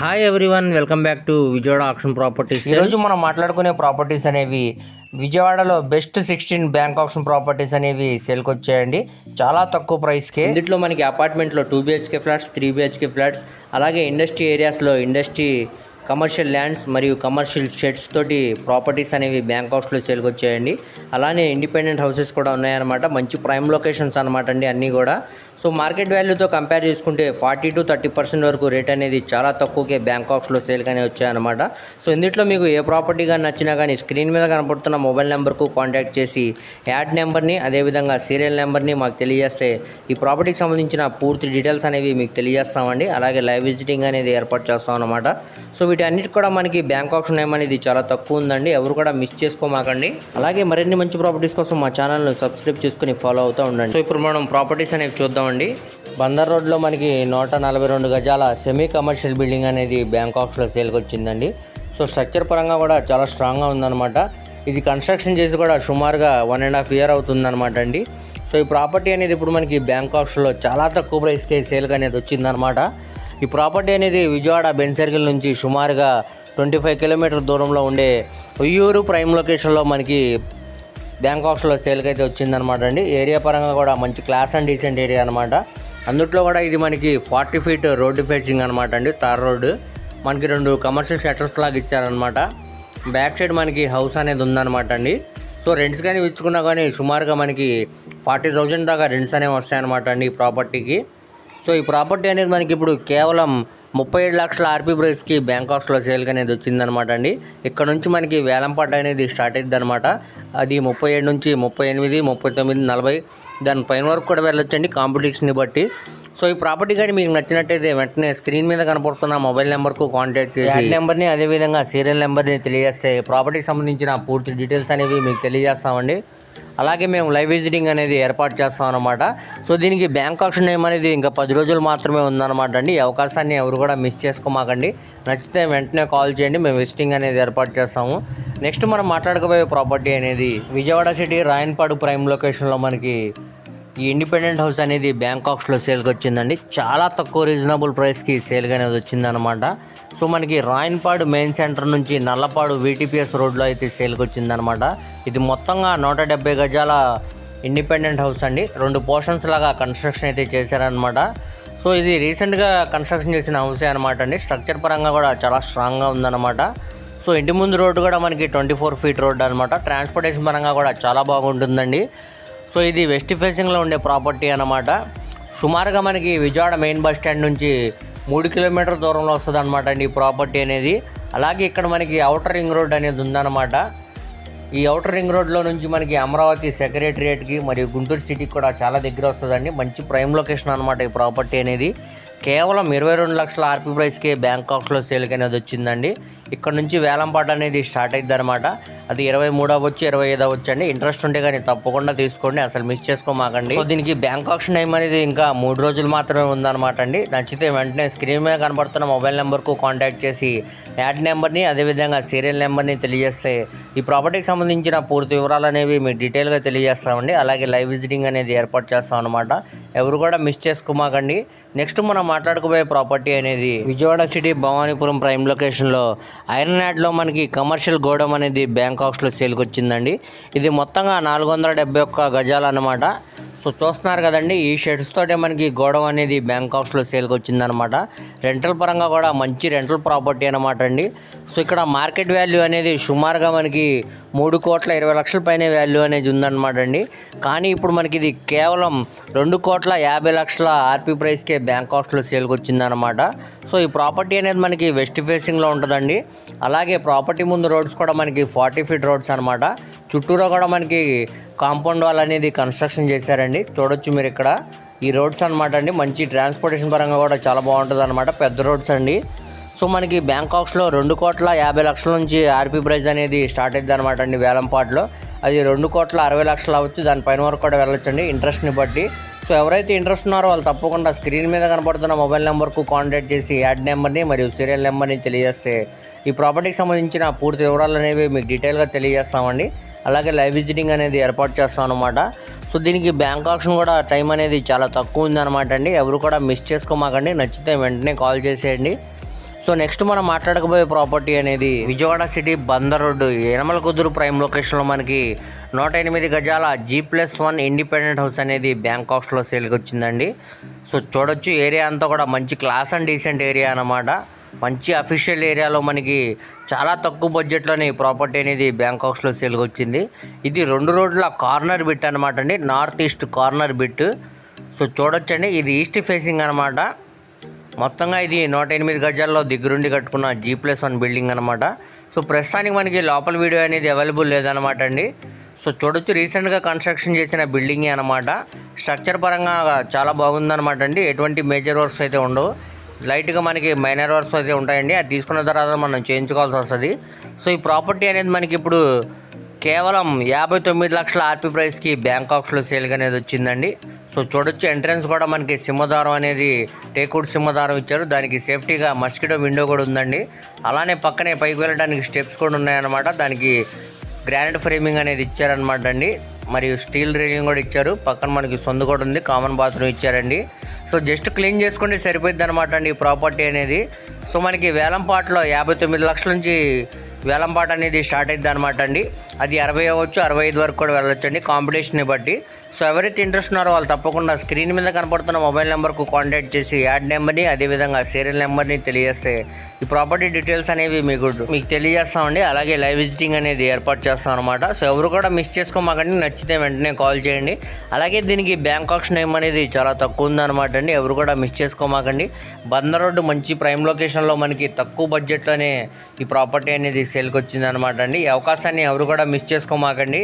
Hi everyone welcome back to Vijayawada auction properties ఈరోజు మనం మాట్లాడుకునే ప్రాపర్టీస్ అనేవి విజయవాడలో best sixteen bank auction properties అనేవి సేల్కి వచ్చాయండి. చాలా తక్కువ ప్రైస్కే ఇందులో మనకి అపార్ట్మెంట్లో two BHK flats three BHK flats అలాగే ఇండస్ట్రీ ఏరియాస్లో ఇండస్ట్రీ కమర్షియల్ ల్యాండ్స్ మరియు కమర్షియల్ షెడ్స్ తోటి ప్రాపర్టీస్ అనేవి బ్యాంకాక్స్లో సేల్కి వచ్చాయండి. అలానే ఇండిపెండెంట్ హౌసెస్ కూడా ఉన్నాయన్నమాట. మంచి ప్రైమ్ లొకేషన్స్ అనమాట అండి అన్నీ కూడా. సో మార్కెట్ వాల్యూతో కంపేర్ చేసుకుంటే ఫార్టీ టు థర్టీ పర్సెంట్ వరకు రేట్ అనేది చాలా తక్కువకే బ్యాంకాక్స్లో సేల్గానే వచ్చాయన్నమాట. సో ఇందులో మీకు ఏ ప్రాపర్టీ కానీ నచ్చినా కానీ స్క్రీన్ మీద కనపడుతున్న మొబైల్ నెంబర్కు కాంటాక్ట్ చేసి యాడ్ నెంబర్ని అదేవిధంగా సీరియల్ నెంబర్ని మాకు తెలియజేస్తే ఈ ప్రాపర్టీకి సంబంధించిన పూర్తి డీటెయిల్స్ అనేవి మీకు తెలియజేస్తామండి. అలాగే లైవ్ విజిటింగ్ అనేది ఏర్పాటు చేస్తాం అనమాట సో వీటన్నిటి కూడా మనకి బ్యాంకాక్స్ నేమ్ అనేది చాలా తక్కువ ఉందండి. ఎవరు కూడా మిస్ చేసుకోమాకండి. అలాగే మరిన్ని మంచి ప్రాపర్టీస్ కోసం మా ఛానల్ను సబ్స్క్రైబ్ చేసుకుని ఫాలో అవుతూ ఉండండి. సో ఇప్పుడు మనం ప్రాపర్టీస్ అనేవి చూద్దాం అండి బందర్ రోడ్లో మనకి నూట నలభై రెండు గజాల సెమీ కమర్షియల్ బిల్డింగ్ అనేది బ్యాంకాక్స్లో సేల్కి వచ్చిందండి సో స్ట్రక్చర్ పరంగా కూడా చాలా స్ట్రాంగ్గా ఉందన్నమాట. ఇది కన్స్ట్రక్షన్ చేసి కూడా సుమారుగా వన్ అండ్ హాఫ్ ఇయర్ అవుతుందన్నమాట అండి. సో ఈ ప్రాపర్టీ అనేది ఇప్పుడు మనకి బ్యాంకాక్స్లో చాలా తక్కువ ప్రైస్కి సేల్కి అనేది వచ్చిందనమాట ఈ ప్రాపర్టీ అనేది విజయవాడ బెన్ సర్కిల్ నుంచి సుమారుగా ట్వంటీ ఫైవ్ కిలోమీటర్ దూరంలో ఉండే ఉయ్యూరు ప్రైమ్ లొకేషన్లో మనకి బ్యాంకాక్స్లో సేల్కి అయితే వచ్చిందనమాట అండి. ఏరియా పరంగా కూడా మంచి క్లాస్ అండ్ డీసెంట్ ఏరియా అనమాట అందుట్లో కూడా ఇది మనకి ఫార్టీ ఫీట్ రోడ్డు ఫేసింగ్ అనమాట అండి. తార్ రోడ్డు మనకి రెండు కమర్షియల్ షట్టర్స్ లాగా ఇచ్చారనమాట బ్యాక్ సైడ్ మనకి హౌస్ అనేది ఉందన్నమాట అండి. సో రెంట్స్ కానీ ఇచ్చుకున్నా కానీ సుమారుగా మనకి ఫార్టీ థౌజండ్ దాకా రెంట్స్ అనేవి వస్తాయన్నమాట అండి ఈ ప్రాపర్టీకి సో ఈ ప్రాపర్టీ అనేది మనకి ఇప్పుడు కేవలం ముప్పై ఏడు లక్షల ఆర్పీ ప్రైస్కి బ్యాంకాక్స్లో సేల్కి అనేది వచ్చిందనమాట అండి. ఇక్కడ నుంచి మనకి వేలంపాట అనేది స్టార్ట్ అయింది అనమాట అది ముప్పై ఏడు నుంచి ముప్పై ఎనిమిది ముప్పై తొమ్మిది నలభై దాని పైన వరకు కూడా వెళ్ళొచ్చండి కాంపిటీషన్ని బట్టి. సో ఈ ప్రాపర్టీ కానీ మీకు నచ్చినట్టయితే వెంటనే స్క్రీన్ మీద కనపడుతున్న మొబైల్ నెంబర్కు కాంటాక్ట్ చేసి నెంబర్ని అదేవిధంగా సీరియల్ నెంబర్ని తెలియజేస్తే ప్రాపర్టీకి సంబంధించిన పూర్తి డీటెయిల్స్ అనేవి మీకు తెలియజేస్తామండి. అలాగే మేము లైవ్ విజిటింగ్ అనేది ఏర్పాటు చేస్తాం అనమాట సో దీనికి బ్యాంక్ ఆప్షన్ నేమ్ అనేది ఇంకా పది రోజులు మాత్రమే ఉందన్నమాట అండి. ఈ అవకాశాన్ని ఎవరు కూడా మిస్ చేసుకోమాకండి. నచ్చితే వెంటనే కాల్ చేయండి. మేము విజిటింగ్ అనేది ఏర్పాటు చేస్తాము. నెక్స్ట్ మనం మాట్లాడుకోబోయే ప్రాపర్టీ అనేది విజయవాడ సిటీ రాయన్పాడు ప్రైమ్ లొకేషన్లో మనకి ఈ ఇండిపెండెంట్ హౌస్ అనేది బ్యాంకాక్స్లో సేల్కి వచ్చిందండి. చాలా తక్కువ రీజనబుల్ ప్రైస్కి సేల్గా అనేది వచ్చిందనమాట సో మనకి రాయన్పాడు మెయిన్ సెంటర్ నుంచి నల్లపాడు వీటీపీఎస్ రోడ్లో అయితే సేల్కి వచ్చిందనమాట ఇది మొత్తంగా నూట డెబ్బై గజాల ఇండిపెండెంట్ హౌస్ అండి. రెండు పోర్షన్స్ లాగా కన్స్ట్రక్షన్ అయితే చేశారనమాట. సో ఇది రీసెంట్గా కన్స్ట్రక్షన్ చేసిన హౌసే అనమాట అండి. స్ట్రక్చర్ పరంగా కూడా చాలా స్ట్రాంగ్గా ఉందన్నమాట సో ఇంటి ముందు రోడ్డు కూడా మనకి ట్వంటీ ఫోర్ ఫీట్ రోడ్ అనమాట. ట్రాన్స్పోర్టేషన్ పరంగా కూడా చాలా బాగుంటుందండి. సో ఇది వెస్ట్ ఫేసింగ్లో ఉండే ప్రాపర్టీ అనమాట. సుమారుగా మనకి విజయవాడ మెయిన్ బస్ స్టాండ్ నుంచి మూడు కిలోమీటర్ దూరంలో వస్తుంది అనమాట అండి ఈ ప్రాపర్టీ అనేది. అలాగే ఇక్కడ మనకి అవుటర్ రింగ్ రోడ్ అనేది ఉందన్నమాట. ఈ అవుటర్ రింగ్ రోడ్లో నుంచి మనకి అమరావతి సెక్రటరియేట్కి మరియు గుంటూరు సిటీకి కూడా చాలా దగ్గర వస్తుందండి. మంచి ప్రైమ్ లొకేషన్ అనమాట ఈ ప్రాపర్టీ అనేది. కేవలం ఇరవై రెండు లక్షల ఆర్పీ ప్రైస్కే బ్యాంకాక్లో సేల్కి అనేది వచ్చిందండి. ఇక్కడ నుంచి వేలంపాట అనేది స్టార్ట్ అయింది అనమాట అది ఇరవై మూడవ వచ్చి ఇరవై ఐదవ వచ్చండి అండి ఇంట్రెస్ట్ ఉంటే కానీ తప్పకుండా తీసుకోండి. అసలు మిస్ చేసుకోమాకండి. సో దీనికి బ్యాంక్ ఆప్షన్ టైం అనేది ఇంకా మూడు రోజులు మాత్రమే ఉందన్నమాట అండి నచ్చితే వెంటనే స్క్రీన్ మీద కనబడుతున్న మొబైల్ నెంబర్కు కాంటాక్ట్ చేసి యాడ్ నెంబర్ని అదేవిధంగా సీరియల్ నెంబర్ని తెలియజేస్తే ఈ ప్రాపర్టీకి సంబంధించిన పూర్తి వివరాలు అనేవి మీకు డీటెయిల్గా తెలియజేస్తామండి. అలాగే లైవ్ విజిటింగ్ అనేది ఏర్పాటు చేస్తాం అనమాట ఎవరు కూడా మిస్ చేసుకోమాకండి. నెక్స్ట్ మనం మాట్లాడుకోబోయే ప్రాపర్టీ అనేది విజయవాడ సిటీ భవానీపురం ప్రైమ్ లొకేషన్లో ఐరన్ యాడ్లో మనకి కమర్షియల్ గోడౌన్ అనేది బ్యాంకాక్స్లో సేల్కి వచ్చిందండి ఇది మొత్తంగా నాలుగు వందల డెబ్బై ఒక్క గజాలు అనమాట సో చూస్తున్నారు కదండి ఈ షెడ్స్ తోటే మనకి గోడౌన్ అనేది బ్యాంకాక్స్లో సేల్కి వచ్చిందనమాట రెంటల్ పరంగా కూడా మంచి రెంటల్ ప్రాపర్టీ అనమాట అండి. సో ఇక్కడ మార్కెట్ వాల్యూ అనేది సుమారుగా మనకి మూడు కోట్ల ఇరవై లక్షల పైన వాల్యూ అనేది ఉందన్నమాట అండి. కానీ ఇప్పుడు మనకి ఇది కేవలం రెండు కోట్ల యాభై లక్షల ఆర్పీ ప్రైస్కే బ్యాంకాక్స్లో సేల్కి వచ్చిందనమాట సో ఈ ప్రాపర్టీ అనేది మనకి వెస్ట్ ఫేసింగ్లో ఉంటుందండి. అలాగే ప్రాపర్టీ ముందు రోడ్స్ కూడా మనకి ఫార్టీ ఫీట్ రోడ్స్ అనమాట చుట్టూరా కూడా మనకి కాంపౌండ్ వాల్ అనేది కన్స్ట్రక్షన్ చేశారండి. చూడొచ్చు మీరు ఇక్కడ. ఈ రోడ్స్ అనమాట అండి. మంచి ట్రాన్స్పోర్టేషన్ పరంగా కూడా చాలా బాగుంటుంది అనమాట పెద్ద రోడ్స్ అండి. సో మనకి బ్యాంకాక్స్లో రెండు కోట్ల యాభై లక్షల నుంచి ఆర్పీ ప్రైజ్ అనేది స్టార్ట్ అయింది అనమాట అండి వేలంపాట్లో అది రెండు కోట్ల అరవై లక్షలు అవ్వచ్చు. దానిపైన వరకు కూడా వెళ్ళొచ్చండి. ఇంట్రెస్ట్ని బట్టి. సో ఎవరైతే ఇంట్రెస్ట్ ఉన్నారో వాళ్ళు తప్పకుండా స్క్రీన్ మీద కనపడుతున్న మొబైల్ నెంబర్కు కాంటాక్ట్ చేసి యాడ్ నెంబర్ని మరియు సీరియల్ నెంబర్ని తెలియజేస్తే ఈ ప్రాపర్టీకి సంబంధించిన పూర్తి వివరాలు అనేవి మీకు డీటెయిల్గా తెలియజేస్తామండి. అలాగే లైవ్ విజిటింగ్ అనేది ఏర్పాటు చేస్తాం అనమాట సో దీనికి బ్యాంక్ ఆప్షన్ కూడా టైం అనేది చాలా తక్కువ ఉందన్నమాట అండి. ఎవరు కూడా మిస్ చేసుకోమాకండి. నచ్చితే వెంటనే కాల్ చేసేయండి. సో నెక్స్ట్ మనం మాట్లాడకపోయే ప్రాపర్టీ అనేది Vijayawada city Bandar road Yanamalakuduru prime లొకేషన్లో మనకి నూట ఎనిమిది గజాల G plus one independent house అనేది బ్యాంకాక్స్లో సేల్కి వచ్చిందండి. సో చూడొచ్చు ఏరియా అంతా కూడా మంచి క్లాస్ అండ్ డీసెంట్ ఏరియా అన్నమాట. మంచి అఫీషియల్ ఏరియాలో మనకి చాలా తక్కువ బడ్జెట్లోని ప్రాపర్టీ అనేది బ్యాంకాక్స్లో సేల్కి వచ్చింది. ఇది రెండు రోడ్ల కార్నర్ బిట్ అనమాట అండి. North east corner bit so చూడొచ్చండి. ఇది ఈస్ట్ ఫేసింగ్ అనమాట మొత్తంగా ఇది నూట ఎనిమిది గజాల్లో దగ్గరుండి కట్టుకున్న జీ ప్లస్ వన్ బిల్డింగ్ అనమాట సో ప్రస్తుతానికి మనకి లోపల వీడియో అనేది అవైలబుల్ లేదనమాట అండి. సో చూడొచ్చు రీసెంట్గా కన్స్ట్రక్షన్ చేసిన బిల్డింగే అనమాట స్ట్రక్చర్ పరంగా చాలా బాగుందనమాట అండి. ఎటువంటి మేజర్ వర్క్స్ అయితే ఉండవు. లైట్గా మనకి మైనర్ వర్క్స్ అయితే ఉంటాయండి. అది తీసుకున్న తర్వాత మనం చేయించుకోవాల్సి వస్తుంది. సో ఈ ప్రాపర్టీ అనేది మనకి ఇప్పుడు కేవలం యాభై తొమ్మిది లక్షల ఆర్పీ ప్రైస్కి బ్యాంకాక్స్లో సేల్గా అనేది వచ్చిందండి. సో చూడొచ్చు. ఎంట్రన్స్ కూడా మనకి సింహదారం అనేది టేకుడ్ సింహదారం ఇచ్చారు. దానికి సేఫ్టీగా మస్కిటో విండో కూడా ఉందండి. అలానే పక్కనే పైకి వెళ్ళడానికి స్టెప్స్ కూడా ఉన్నాయన్నమాట. దానికి గ్రానైట్ ఫ్రేమింగ్ అనేది ఇచ్చారనమాట అండి. మరియు స్టీల్ రేలింగ్ కూడా ఇచ్చారు. పక్కన మనకి సొందు కూడా ఉంది. కామన్ బాత్రూమ్ ఇచ్చారండి. సో జస్ట్ క్లీన్ చేసుకుంటే సరిపోద్ది అనమాట అండి ఈ ప్రాపర్టీ అనేది. సో మనకి వేలంపాట్లో యాభై తొమ్మిది లక్షల నుంచి వేలంపాట అనేది స్టార్ట్ అయింది అనమాట అండి. అది అరవై అవ్వచ్చు అరవై ఐదు వరకు కూడా వెళ్ళొచ్చండి కాంపిటీషన్ని బట్టి. సో ఎవరైతే ఇంట్రెస్ట్ ఉన్నారో వాళ్ళు తప్పకుండా స్క్రీన్ మీద కనపడుతున్న మొబైల్ నెంబర్కు కాంటాక్ట్ చేసి యాడ్ నెంబర్ని అదేవిధంగా సీరియల్ నెంబర్ని తెలియజేస్తే ఈ ప్రాపర్టీ డీటెయిల్స్ అనేవి మీకు మీకు తెలియజేస్తామండి. అలాగే లైవ్ విజిటింగ్ అనేది ఏర్పాటు చేస్తాం అనమాట సో ఎవరు కూడా మిస్ చేసుకోమాకండి. నచ్చితే వెంటనే కాల్ చేయండి. అలాగే దీనికి బ్యాంక్ ఆప్షన్ నేమ్ అనేది చాలా తక్కువ ఉందన్నమాట అండి. ఎవరు కూడా మిస్ చేసుకోమాకండి. బందర్ రోడ్డు మంచి ప్రైమ్ లొకేషన్లో మనకి తక్కువ బడ్జెట్లోనే ఈ ప్రాపర్టీ అనేది సేల్కి వచ్చింది అనమాట అండి. ఈ అవకాశాన్ని ఎవరు కూడా మిస్ చేసుకోమాకండి.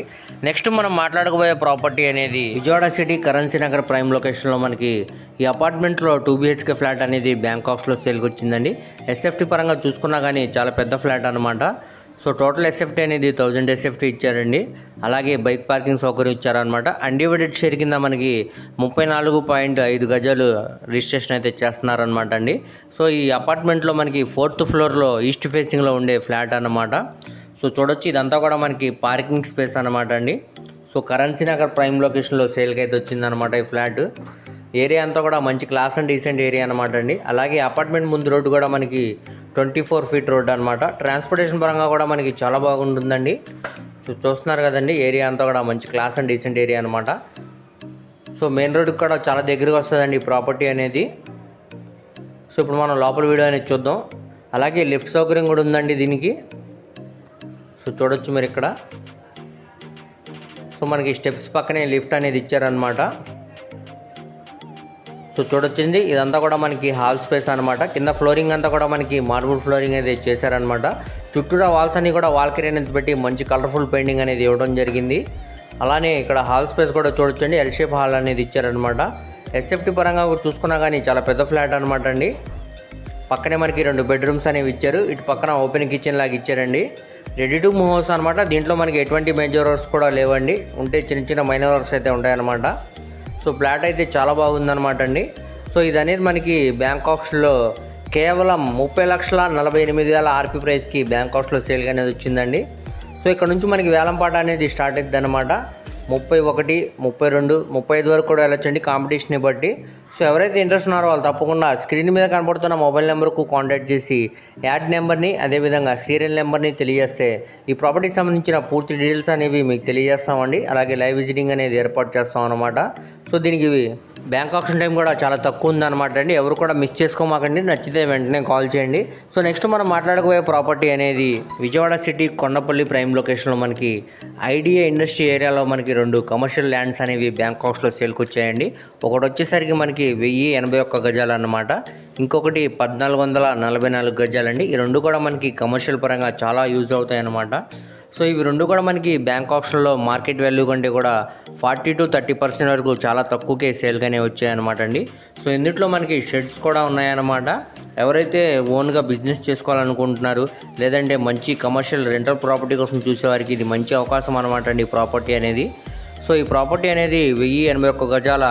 నెక్స్ట్ మనం మాట్లాడకపోయే ప్రాపర్టీ అనేది Vijayawada city Currency Nagar prime లొకేషన్లో మనకి ఈ అపార్ట్మెంట్లో టూ బిహెచ్కే ఫ్లాట్ అనేది బ్యాంకాక్స్లో సేల్కి వచ్చిందండి. ఎస్ఎఫ్టీ పరంగా చూసుకున్నా కానీ చాలా పెద్ద ఫ్లాట్ అనమాట సో టోటల్ ఎస్ఎఫ్టీ అనేది థౌజండ్ ఎస్ఎఫ్టీ ఇచ్చారండి. అలాగే బైక్ పార్కింగ్ సౌకర్యం ఇచ్చారనమాట అన్డివైడెడ్ షేర్ కింద మనకి ముప్పై నాలుగు పాయింట్ ఐదు గజాలు రిజిస్ట్రేషన్ అయితే చేస్తున్నారనమాట అండి. సో ఈ అపార్ట్మెంట్లో మనకి ఫోర్త్ ఫ్లోర్లో ఈస్ట్ ఫేసింగ్లో ఉండే ఫ్లాట్ అనమాట సో చూడొచ్చు ఇదంతా కూడా మనకి పార్కింగ్ స్పేస్ అనమాట అండి. సో కరెన్సీ నగర్ ప్రైమ్ లొకేషన్లో సేల్కి అయితే వచ్చిందనమాట ఈ ఫ్లాట్. ఏరియా అంతా కూడా మంచి క్లాస్ అండ్ డీసెంట్ ఏరియా అనమాట అండి. అలాగే అపార్ట్మెంట్ ముందు రోడ్డు కూడా మనకి ట్వంటీ ఫోర్ ఫీట్ రోడ్ అనమాట ట్రాన్స్పోర్టేషన్ పరంగా కూడా మనకి చాలా బాగుంటుందండి. సో చూస్తున్నారు కదండి ఏరియా అంతా కూడా మంచి క్లాస్ అండ్ డీసెంట్ ఏరియా అనమాట సో మెయిన్ రోడ్కి కూడా చాలా దగ్గరగా వస్తుందండి ఈ ప్రాపర్టీ అనేది. సో ఇప్పుడు మనం లోపల వీడియో అనేది చూద్దాం. అలాగే లిఫ్ట్ సౌకర్యం కూడా ఉందండి దీనికి. సో చూడొచ్చు మీరు ఇక్కడ. సో మనకి స్టెప్స్ పక్కనే లిఫ్ట్ అనేది ఇచ్చారనమాట సో చూడొచ్చింది. ఇదంతా కూడా మనకి హాల్ స్పేస్ అనమాట కింద ఫ్లోరింగ్ అంతా కూడా మనకి మార్బుల్ ఫ్లోరింగ్ అనేది చేశారనమాట చుట్టూరా వాల్స్ అన్ని కూడా వాల్కరీ అనేది పెట్టి మంచి కలర్ఫుల్ పెయింటింగ్ అనేది ఇవ్వడం జరిగింది. అలానే ఇక్కడ హాల్ స్పేస్ కూడా చూడొచ్చండి. ఎల్ షేప్ హాల్ అనేది ఇచ్చారనమాట ఎస్ఎఫ్టీ పరంగా చూసుకున్నా కానీ చాలా పెద్ద ఫ్లాట్ అనమాట అండి. పక్కనే మనకి రెండు బెడ్రూమ్స్ అనేవి ఇచ్చారు. ఇటు పక్కన ఓపెన్ కిచెన్ లాగా ఇచ్చారండి. రెడీ టు మూవ్ హౌస్ అనమాట దీంట్లో మనకి ఎటువంటి మేజర్ వర్క్స్ కూడా లేవండి. ఉంటే చిన్న చిన్న మైనర్ వర్క్స్ అయితే ఉంటాయన్నమాట. సో ఫ్లాట్ అయితే చాలా బాగుందనమాట అండి. సో ఇది అనేది మనకి బ్యాంకాక్స్లో కేవలం ముప్పై లక్షల నలభై ఎనిమిది వేల ఆర్పి ప్రైస్కి బ్యాంకాక్స్లో సేల్గా అనేది వచ్చిందండి. సో ఇక్కడ నుంచి మనకి వేలంపాట అనేది స్టార్ట్ అవుతుంది అనమాట ముప్పై ఒకటి ముప్పై రెండు ముప్పై ఐదు వరకు కూడా వెళ్ళొచ్చండి. కాంపిటీషన్ని బట్టి. సో ఎవరైతే ఇంట్రెస్ట్ ఉన్నారో వాళ్ళు తప్పకుండా స్క్రీన్ మీద కనబడుతున్న మొబైల్ నెంబర్కు కాంటాక్ట్ చేసి యాడ్ నెంబర్ని అదేవిధంగా సీరియల్ నెంబర్ని తెలియజేస్తే ఈ ప్రాపర్టీకి సంబంధించిన పూర్తి డీటెయిల్స్ అనేవి మీకు తెలియజేస్తామండి. అలాగే లైవ్ విజిటింగ్ అనేది ఏర్పాటు చేస్తాం అనమాట సో దీనికి బ్యాంక్ ఆప్షన్ టైం కూడా చాలా తక్కువ ఉందన్నమాట అండి. ఎవరు కూడా మిస్ చేసుకోమాకండి. నచ్చితే వెంటనే కాల్ చేయండి. సో నెక్స్ట్ మనం మాట్లాడకపోయే ప్రాపర్టీ అనేది విజయవాడ సిటీ కొండపల్లి ప్రైమ్ లొకేషన్లో మనకి ఐడియా ఇండస్ట్రీ ఏరియాలో మనకి రెండు కమర్షియల్ ల్యాండ్స్ అనేవి బ్యాంకాక్స్లో సేల్కి వచ్చాయండి ఒకటి వచ్చేసరికి మనకి వెయ్యి ఎనభై ఒక్క గజాలు అన్నమాట. ఇంకొకటి పద్నాలుగు వందల నలభై నాలుగు గజాలండి. ఈ రెండు కూడా మనకి కమర్షియల్ పరంగా చాలా యూజ్ అవుతాయి అన్నమాట సో ఇవి రెండు కూడా మనకి బ్యాంక్ ఆప్షన్లో మార్కెట్ వాల్యూ కంటే కూడా ఫార్టీ టు థర్టీ పర్సెంట్ వరకు చాలా తక్కువకే సేల్గానే వచ్చాయన్నమాట అండి. సో ఇందులో మనకి షెడ్స్ కూడా ఉన్నాయన్నమాట. ఎవరైతే ఓన్గా బిజినెస్ చేసుకోవాలనుకుంటున్నారు లేదంటే మంచి కమర్షియల్ రెంటల్ ప్రాపర్టీ కోసం చూసేవారికి ఇది మంచి అవకాశం అనమాట అండి ఈ ప్రాపర్టీ అనేది. సో ఈ ప్రాపర్టీ అనేది వెయ్యి ఎనభై ఒక్క గజాల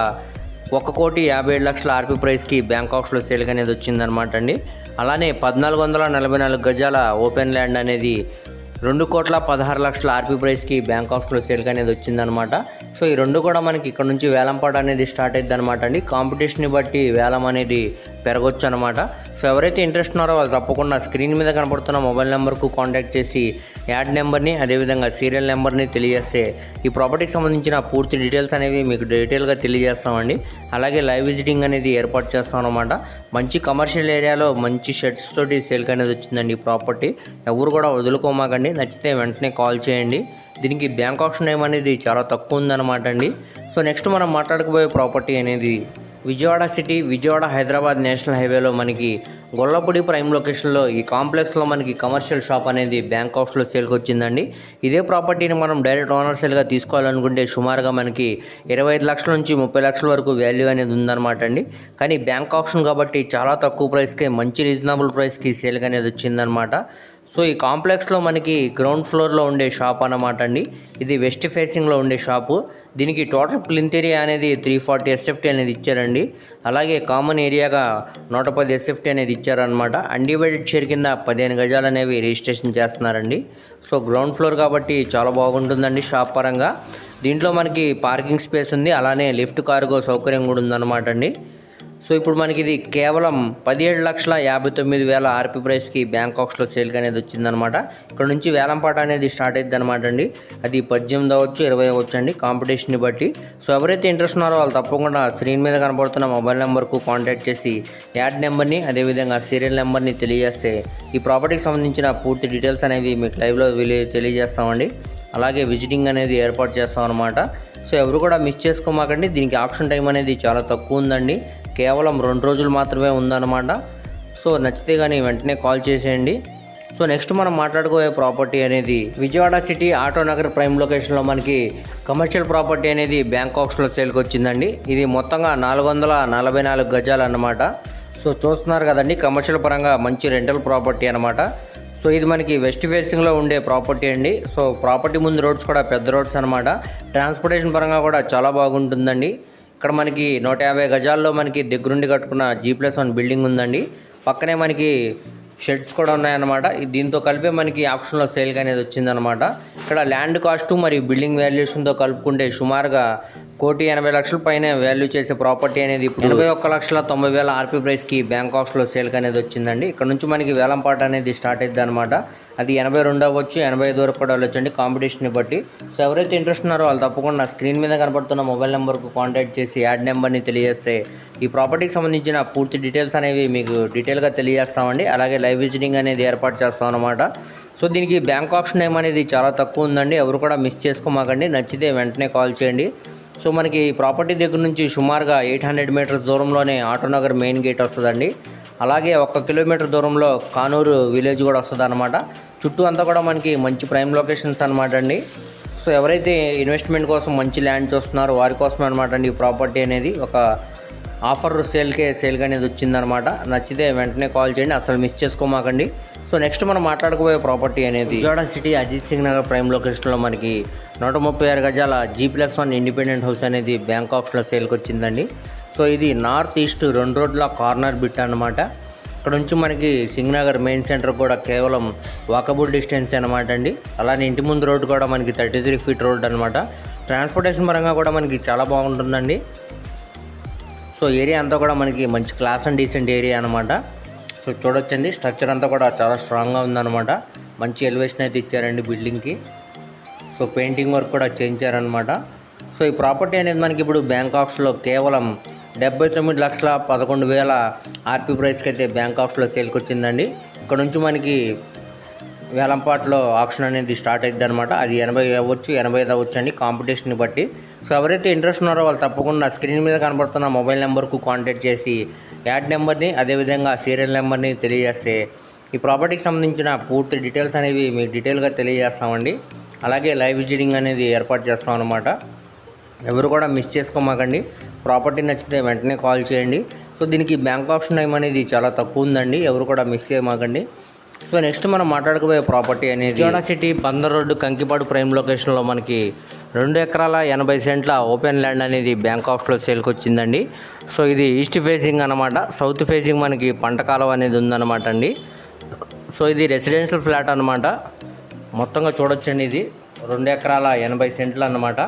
ఒక కోటి యాభై ఏడు లక్షల ఆర్పీ ప్రైస్కి బ్యాంకాక్స్లో సేల్ అనేది వచ్చిందనమాట అండి. అలానే పద్నాలుగు వందల నలభై నాలుగు గజాల ఓపెన్ ల్యాండ్ అనేది రెండు కోట్ల పదహారు లక్షల ఆర్పీ ప్రైస్కి బ్యాంకాక్స్లో సేల్ అనేది వచ్చిందనమాట సో ఈ రెండు కూడా మనకి ఇక్కడ నుంచి వేలంపాట అనేది స్టార్ట్ అయింది అనమాట అండి. కాంపిటీషన్ని బట్టి వేలం అనేది పెరగొచ్చు అనమాట సో ఎవరైతే ఇంట్రెస్ట్ ఉన్నారో వాళ్ళు తప్పకుండా స్క్రీన్ మీద కనబడుతున్న మొబైల్ నెంబర్కు కాంటాక్ట్ చేసి యాడ్ నెంబర్ని అదేవిధంగా సీరియల్ నెంబర్ని తెలియజేస్తే ఈ ప్రాపర్టీకి సంబంధించిన పూర్తి డీటెయిల్స్ అనేవి మీకు డీటెయిల్గా తెలియజేస్తామండి. అలాగే లైవ్ విజిటింగ్ అనేది ఏర్పాటు చేస్తాం అనమాట మంచి కమర్షియల్ ఏరియాలో మంచి షెడ్స్ తోటి సేల్కి అనేది వచ్చిందండి ఈ ప్రాపర్టీ. ఎవరు కూడా వదులుకోమాకండి. నచ్చితే వెంటనే కాల్ చేయండి. దీనికి బ్యాంక్ ఆప్షన్ టైం అనేది చాలా తక్కువ ఉందన్నమాట అండి. సో నెక్స్ట్ మనం మాట్లాడకపోయే ప్రాపర్టీ అనేది విజయవాడ సిటీ విజయవాడ హైదరాబాద్ నేషనల్ హైవేలో మనకి గొల్లపూడి ప్రైమ్ లొకేషన్లో ఈ కాంప్లెక్స్లో మనకి కమర్షియల్ షాప్ అనేది బ్యాంక్ హౌస్లో సేల్కి వచ్చిందండి ఇదే ప్రాపర్టీని మనం డైరెక్ట్ ఓనర్ సేల్గా తీసుకోవాలనుకుంటే సుమారుగా మనకి ఇరవై ఐదు లక్షల నుంచి ముప్పై లక్షల వరకు వాల్యూ అనేది ఉందన్నమాట అండి. కానీ బ్యాంక్ ఆప్షన్ కాబట్టి చాలా తక్కువ ప్రైస్కే మంచి రీజనబుల్ ప్రైస్కి సేల్గా అనేది వచ్చిందనమాట సో ఈ కాంప్లెక్స్లో మనకి గ్రౌండ్ ఫ్లోర్లో ఉండే షాప్ అన్నమాట అండి. ఇది వెస్ట్ ఫేసింగ్లో ఉండే షాపు. దీనికి టోటల్ ప్లింత్ ఏరియా అనేది త్రీ ఫార్టీ ఎస్ఎఫ్టీ అనేది ఇచ్చారండి. అలాగే కామన్ ఏరియాగా నూట పది ఎస్ఎఫ్టీ అనేది ఇచ్చారనమాట అన్డివైడెడ్ షేర్ కింద పదిహేను గజాలు అనేవి రిజిస్ట్రేషన్ చేస్తున్నారండి. సో గ్రౌండ్ ఫ్లోర్ కాబట్టి చాలా బాగుంటుందండి షాప్ పరంగా. దీంట్లో మనకి పార్కింగ్ స్పేస్ ఉంది. అలానే లిఫ్ట్ కార్గో సౌకర్యం కూడా ఉందన్నమాట అండి. సో ఇప్పుడు మనకి ఇది కేవలం పదిహేడు లక్షల యాభై తొమ్మిది వేల ఆర్పి ప్రైస్కి బ్యాంకాక్స్లో సేల్కి అనేది వచ్చిందనమాట ఇక్కడ నుంచి వేలంపాట అనేది స్టార్ట్ అయింది అనమాట అండి. అది పద్దెనిమిది అవ్వచ్చు ఇరవై అవ్వచ్చు అండి కాంపిటీషన్ని బట్టి. సో ఎవరైతే ఇంట్రెస్ట్ ఉన్నారో వాళ్ళు తప్పకుండా స్క్రీన్ మీద కనబడుతున్న మొబైల్ నెంబర్కు కాంటాక్ట్ చేసి యాడ్ నెంబర్ని అదేవిధంగా సీరియల్ నెంబర్ని తెలియజేస్తే ఈ ప్రాపర్టీకి సంబంధించిన పూర్తి డీటెయిల్స్ అనేవి మీకు లైవ్లో తెలియజేస్తామండి. అలాగే విజిటింగ్ అనేది ఏర్పాటు చేస్తాం అనమాట సో ఎవరు కూడా మిస్ చేసుకోమాకండి. దీనికి ఆప్షన్ టైం అనేది చాలా తక్కువ ఉందండి. కేవలం రెండు రోజులు మాత్రమే ఉందన్నమాట. సో నచ్చితే కానీ వెంటనే కాల్ చేసేయండి. సో నెక్స్ట్ మనం మాట్లాడుకోయే ప్రాపర్టీ అనేది Vijayawada city auto Nagar prime లొకేషన్లో మనకి కమర్షియల్ ప్రాపర్టీ అనేది బ్యాంకాక్స్లో సేల్కి వచ్చిందండి. ఇది మొత్తంగా నాలుగు వందల నలభై నాలుగు గజాలు అన్నమాట. సో చూస్తున్నారు కదండి కమర్షియల్ పరంగా మంచి రెంటల్ ప్రాపర్టీ అనమాట సో ఇది మనకి వెస్ట్ ఫేసింగ్లో ఉండే ప్రాపర్టీ అండి. సో ప్రాపర్టీ ముందు రోడ్స్ కూడా పెద్ద రోడ్స్ అనమాట ట్రాన్స్పోర్టేషన్ పరంగా కూడా చాలా బాగుంటుందండి. ఇక్కడ మనకి నూట యాభై గజాల్లో మనకి దగ్గరుండి కట్టుకున్న జీ ప్లస్ వన్ బిల్డింగ్ ఉందండి. పక్కనే మనకి షెడ్స్ కూడా ఉన్నాయన్నమాట. దీంతో కలిపి మనకి ఆప్షన్లో సేల్గా అనేది వచ్చిందనమాట ఇక్కడ ల్యాండ్ కాస్ట్ మరియు బిల్డింగ్ వాల్యుయేషన్తో కలుపుకుంటే సుమారుగా కోటి ఎనభై లక్షల పైన వాల్యూ చేసే ప్రాపర్టీ అనేది ఇప్పుడు ఎనభై ఒక్క లక్షల తొంభై వేల ఆర్పీ ప్రైస్కి బ్యాంకాక్స్లో సేల్కి అనేది వచ్చిందండి. ఇక్కడ నుంచి మనకి వేలంపాట అనేది స్టార్ట్ అయింది అనమాట అది ఎనభై రెండు అవ్వచ్చు ఎనభై ఐదు వరకు కూడా వెళ్ళొచ్చండి కాంపిటీషన్ని బట్టి. సో ఎవరైతే ఇంట్రెస్ట్ ఉన్నారో వాళ్ళు తప్పకుండా స్క్రీన్ మీద కనబడుతున్న మొబైల్ నెంబర్కు కాంటాక్ట్ చేసి యాడ్ నెంబర్ని తెలియజేస్తే ఈ ప్రాపర్టీకి సంబంధించిన పూర్తి డీటెయిల్స్ అనేవి మీకు డీటెయిల్గా తెలియజేస్తామండి. అలాగే లైవ్ విజిటింగ్ అనేది ఏర్పాటు చేస్తాం అనమాట సో దీనికి బ్యాంక్ ఆప్షన్ ఏం అనేది చాలా తక్కువ ఉందండి. ఎవరు కూడా మిస్ చేసుకోమాకండి. నచ్చితే వెంటనే కాల్ చేయండి. సో మనకి ప్రాపర్టీ దగ్గర నుంచి సుమారుగా ఎయిట్ హండ్రెడ్ మీటర్స్ దూరంలోనే ఆటోనగర్ మెయిన్ గేట్ వస్తుందండి. అలాగే ఒక్క కిలోమీటర్ దూరంలో కానూరు విలేజ్ కూడా వస్తుంది అనమాట చుట్టూ అంతా కూడా మనకి మంచి ప్రైమ్ లొకేషన్స్ అనమాట అండి. సో ఎవరైతే ఇన్వెస్ట్మెంట్ కోసం మంచి ల్యాండ్ చూస్తున్నారో వారి కోసం అనమాట అండి ఈ ప్రాపర్టీ అనేది. ఒక ఆఫర్ సేల్కే సేల్గా అనేది వచ్చిందనమాట నచ్చితే వెంటనే కాల్ చేయండి. అసలు మిస్ చేసుకోమాకండి. సో నెక్స్ట్ మనం మాట్లాడుకోబోయే ప్రాపర్టీ అనేది విజయవాడ సిటీ అజిత్ సింగ్ నగర్ ప్రైమ్ లొకేషన్లో మనకి నూట ముప్పై ఆరు గజాల G plus one independent house అనేది బ్యాంకాక్స్లో సేల్కి వచ్చిందండి. సో ఇది నార్త్ ఈస్ట్ రెండు రోడ్ల కార్నర్ బిట్ అనమాట ఇక్కడ నుంచి మనకి సింగ్నగర్ మెయిన్ సెంటర్ కూడా కేవలం వాకబుల్ డిస్టెన్స్ అనమాట అండి. అలానే ఇంటి ముందు రోడ్డు కూడా మనకి థర్టీ త్రీ ఫీట్ రోడ్ అనమాట ట్రాన్స్పోర్టేషన్ పరంగా కూడా మనకి చాలా బాగుంటుందండి. సో ఏరియా అంతా కూడా మనకి మంచి క్లాస్ అండ్ డీసెంట్ ఏరియా అనమాట సో చూడొచ్చండి. స్ట్రక్చర్ అంతా కూడా చాలా స్ట్రాంగ్గా ఉందన్నమాట. మంచి ఎలివేషన్ అయితే ఇచ్చారండి బిల్డింగ్కి. సో పెయింటింగ్ వర్క్ కూడా చేయించారనమాట సో ఈ ప్రాపర్టీ అనేది మనకి ఇప్పుడు బ్యాంకాక్స్లో కేవలం డెబ్బై తొమ్మిది లక్షల పదకొండు వేల ఆర్పీ ప్రైస్కి అయితే బ్యాంకాక్స్లో సేల్కి వచ్చిందండి. ఇక్కడ నుంచి మనకి వేలంపాట్లో ఆప్షన్ అనేది స్టార్ట్ అయింది అనమాట అది ఎనభై అవ్వచ్చు ఎనభై ఐదు అవ్వచ్చు అండి కాంపిటీషన్ని బట్టి. సో ఎవరైతే ఇంట్రెస్ట్ ఉన్నారో వాళ్ళు తప్పకుండా స్క్రీన్ మీద కనబడుతున్న మొబైల్ నెంబర్కు కాంటాక్ట్ చేసి యాడ్ నెంబర్ని అదేవిధంగా సీరియల్ నెంబర్ని తెలియజేస్తే ఈ ప్రాపర్టీకి సంబంధించిన పూర్తి డీటెయిల్స్ అనేవి మీకు డీటెయిల్గా తెలియజేస్తామండి. అలాగే లైవ్ విజిటింగ్ అనేది ఏర్పాటు చేస్తాం అనమాట ఎవరు కూడా మిస్ చేసుకోమాకండి. ప్రాపర్టీ నచ్చితే వెంటనే కాల్ చేయండి. సో దీనికి బ్యాంక్ ఆప్షన్ టైం అనేది చాలా తక్కువ ఉందండి. ఎవరు కూడా మిస్ చేయమాకండి. సో నెక్స్ట్ మనం మాట్లాడుకోబోయే ప్రాపర్టీ అనేది Zona city Bandar road Kankipadu prime లొకేషన్లో మనకి రెండు ఎకరాల ఎనభై సెంట్ల ఓపెన్ ల్యాండ్ అనేది బ్యాంకాక్స్లో సేల్కి వచ్చిందండి. సో ఇది ఈస్ట్ ఫేసింగ్ అనమాట సౌత్ ఫేసింగ్ మనకి పంట కాలం అనేది ఉందన్నమాట అండి. సో ఇది రెసిడెన్షియల్ ఫ్లాట్ అనమాట మొత్తంగా చూడొచ్చండి ఇది. రెండు ఎకరాల ఎనభై సెంట్లు అనమాట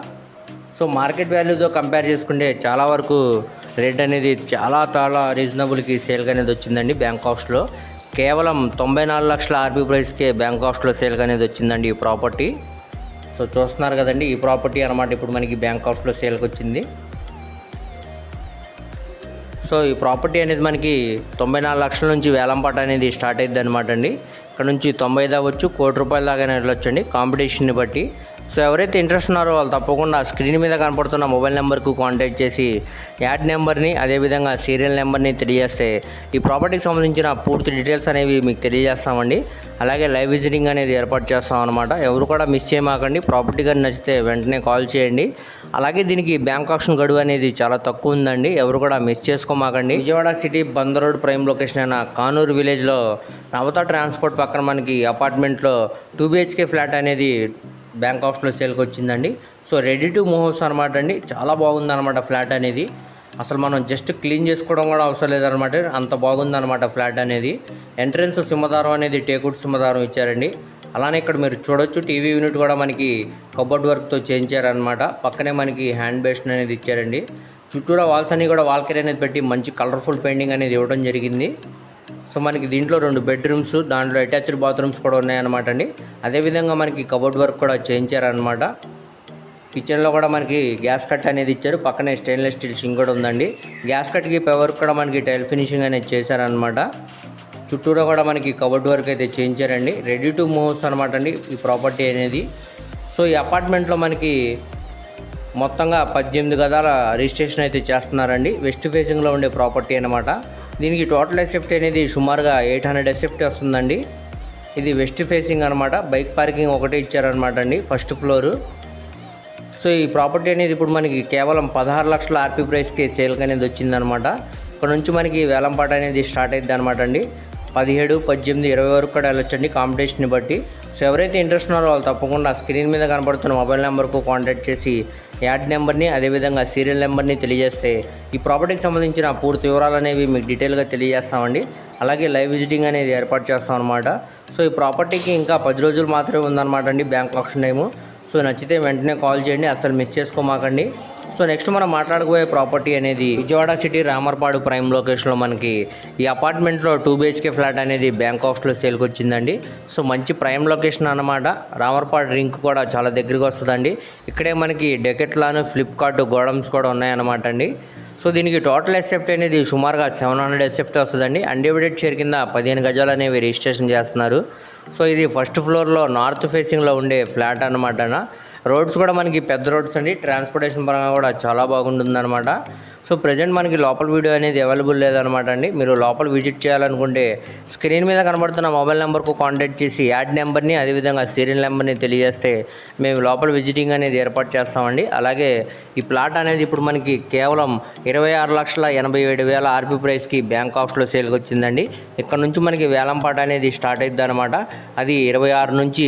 సో మార్కెట్ వాల్యూతో కంపేర్ చేసుకుంటే చాలా వరకు రేట్ అనేది చాలా చాలా రీజనబుల్కి సేల్గా అనేది వచ్చిందండి బ్యాంకాక్స్లో కేవలం తొంభై నాలుగు లక్షల ఆర్బీ ప్రైస్కే బ్యాంకాక్స్లో సేల్ అనేది వచ్చిందండి ఈ ప్రాపర్టీ. సో చూస్తున్నారు కదండి ఈ ప్రాపర్టీ అనమాట ఇప్పుడు మనకి బ్యాంక్ బ్యాంకాక్స్లో సేల్కి వచ్చింది. సో ఈ ప్రాపర్టీ అనేది మనకి తొంభై నాలుగు లక్షల నుంచి వేలంపాట అనేది స్టార్ట్ అయింది అనమాట అండి. ఇక్కడ నుంచి తొంభై దావచ్చు కోటి రూపాయల దాకా వెళ్ళొచ్చండి. కాంపిటీషన్ని బట్టి సో ఎవరైతే ఇంట్రెస్ట్ ఉన్నారో వాళ్ళు తప్పకుండా స్క్రీన్ మీద కనపడుతున్న మొబైల్ నెంబర్కు కాంటాక్ట్ చేసి యాడ్ నెంబర్ని అదేవిధంగా సీరియల్ నెంబర్ని తెలియజేస్తే ఈ ప్రాపర్టీకి సంబంధించిన పూర్తి డీటెయిల్స్ అనేవి మీకు తెలియజేస్తామండి. అలాగే లైవ్ విజిటింగ్ అనేది ఏర్పాటు చేస్తాం అనమాట ఎవరు కూడా మిస్ చేయమాకండి. ప్రాపర్టీ కానీ నచ్చితే వెంటనే కాల్ చేయండి. అలాగే దీనికి బ్యాంక్ ఆప్షన్ గడువు అనేది చాలా తక్కువ ఉందండి. ఎవరు కూడా miss చేసుకోమాకండి. Vijayawada city Bandar road prime location అయిన కానూరు విలేజ్లో నవత ట్రాన్స్పోర్ట్ పక్కన మనకి అపార్ట్మెంట్లో టూ బిహెచ్కే ఫ్లాట్ అనేది బ్యాంక్ ఆఫ్స్లో సేల్కి వచ్చిందండి. సో రెడీ టు మూవ్స్ అనమాట అండి. చాలా బాగుందన్నమాట ఫ్లాట్ అనేది. అసలు మనం జస్ట్ క్లీన్ చేసుకోవడం కూడా అవసరం లేదనమాట అంత బాగుందన్నమాట ఫ్లాట్ అనేది. ఎంట్రన్స్ సింహదారం అనేది టేకుడ్ సింహదారం ఇచ్చారండి. అలానే ఇక్కడ మీరు చూడొచ్చు టీవీ యూనిట్ కూడా మనకి కబోర్డ్ వర్క్తో చేయించారనమాట పక్కనే మనకి హ్యాండ్ బేషన్ అనేది ఇచ్చారండి. చుట్టూరా వాల్స్ అన్ని కూడా వాల్కరీ అనేది పెట్టి మంచి కలర్ఫుల్ పెయింటింగ్ అనేది ఇవ్వడం జరిగింది. సో మనకి దీంట్లో రెండు బెడ్రూమ్స్ దాంట్లో అటాచ్డ్ బాత్రూమ్స్ కూడా ఉన్నాయన్నమాట అండి. అదేవిధంగా మనకి కబోర్డ్ వర్క్ కూడా చేయించారనమాట కిచెన్లో కూడా మనకి గ్యాస్ కట్ అనేది ఇచ్చారు. పక్కనే స్టెయిన్లెస్ స్టీల్ సింక్ కూడా ఉందండి. గ్యాస్ కట్కి పవర్ కూడా మనకి టైల్ ఫినిషింగ్ అనేది చేశారనమాట చుట్టూరా కూడా మనకి కబోర్డ్ వర్క్ అయితే చేయించారండి. రెడీ టు మూవ్స్ అనమాట అండి ఈ ప్రాపర్టీ అనేది. సో ఈ అపార్ట్మెంట్లో మనకి మొత్తంగా పద్దెనిమిది గదాల రిజిస్ట్రేషన్ అయితే చేస్తున్నారండి. వెస్ట్ ఫేసింగ్లో ఉండే ప్రాపర్టీ అనమాట దీనికి టోటల్ ఎస్ఎఫ్టీ అనేది సుమారుగా ఎయిట్ హండ్రెడ్ ఎస్ఎఫ్టీ వస్తుందండి. ఇది వెస్ట్ ఫేసింగ్ అనమాట బైక్ పార్కింగ్ ఒకటే ఇచ్చారనమాట అండి ఫస్ట్ ఫ్లోరు. సో ఈ ప్రాపర్టీ అనేది ఇప్పుడు మనకి కేవలం పదహారు లక్షల ఆర్పీ ప్రైస్కి సేల్కి అనేది వచ్చిందనమాట ఇక్కడ నుంచి మనకి వేలంపాట అనేది స్టార్ట్ అయింది అనమాట అండి. పదిహేడు పద్దెనిమిది ఇరవై వరకు కూడా వెళ్ళొచ్చండి కాంపిటీషన్ని బట్టి. సో ఎవరైతే ఇంట్రెస్ట్ ఉన్నారో వాళ్ళు తప్పకుండా స్క్రీన్ మీద కనబడుతున్న మొబైల్ నెంబర్కు కాంటాక్ట్ చేసి యాడ్ నెంబర్ని అదేవిధంగా సీరియల్ నెంబర్ని తెలియజేస్తే ఈ ప్రాపర్టీకి సంబంధించిన పూర్తి వివరాలు అనేవి మీకు డీటెయిల్గా తెలియజేస్తామండి. అలాగే లైవ్ విజిటింగ్ అనేది ఏర్పాటు చేస్తాం అనమాట సో ఈ ప్రాపర్టీకి ఇంకా పది రోజులు మాత్రమే ఉందన్నమాట అండి బ్యాంక్ ఆప్షన్ టైము. సో నచ్చితే వెంటనే కాల్ చేయండి అసలు మిస్ చేసుకోమాకండి. సో నెక్స్ట్ మనం మాట్లాడుకోబోయే ప్రాపర్టీ అనేది విజయవాడ సిటీ రామర్పాడు ప్రైమ్ లొకేషన్లో మనకి ఈ అపార్ట్మెంట్లో టూ బిహెచ్కే ఫ్లాట్ అనేది బ్యాంకాక్స్లో సేల్కి వచ్చిందండి సో మంచి ప్రైమ్ లొకేషన్ అన్నమాట. రామర్పాడు రింక్ కూడా చాలా దగ్గరికి వస్తుందండి. ఇక్కడే మనకి డెకెట్లాను ఫ్లిప్కార్ట్ గోడమ్స్ కూడా ఉన్నాయన్నమాట అండి. సో దీనికి టోటల్ ఎస్ఎఫ్ట్ అనేది సుమారుగా సెవెన్ హండ్రెడ్ ఎస్ఎఫ్ట్ వస్తుందండి. అన్డివిడెడ్ షేర్ కింద పదిహేను గజాలు అనేవి రిజిస్ట్రేషన్ చేస్తున్నారు. సో ఇది ఫస్ట్ ఫ్లోర్లో నార్త్ ఫేసింగ్లో ఉండే ఫ్లాట్ అనమాట రోడ్స్ కూడా మనకి పెద్ద రోడ్స్ అండి. ట్రాన్స్పోర్టేషన్ పరంగా కూడా చాలా బాగుంటుందన్నమాట. సో ప్రజెంట్ మనకి లోపల వీడియో అనేది అవైలబుల్ లేదనమాట అండి. మీరు లోపల విజిట్ చేయాలనుకుంటే స్క్రీన్ మీద కనబడుతున్న మొబైల్ నెంబర్కు కాంటాక్ట్ చేసి యాడ్ నెంబర్ని అదేవిధంగా సీరియల్ నెంబర్ని తెలియజేస్తే మేము లోపల విజిటింగ్ అనేది ఏర్పాటు చేస్తామండి. అలాగే ఈ ప్లాట్ అనేది ఇప్పుడు మనకి కేవలం ఇరవై ఆరు లక్షల ఎనభై ఏడు వేల ఆర్పీ ప్రైస్కి బ్యాంక్ సేల్కి వచ్చిందండి. ఇక్కడ నుంచి మనకి వేలంపాట అనేది స్టార్ట్ అవుతుంది అనమాట. అది ఇరవై ఆరు నుంచి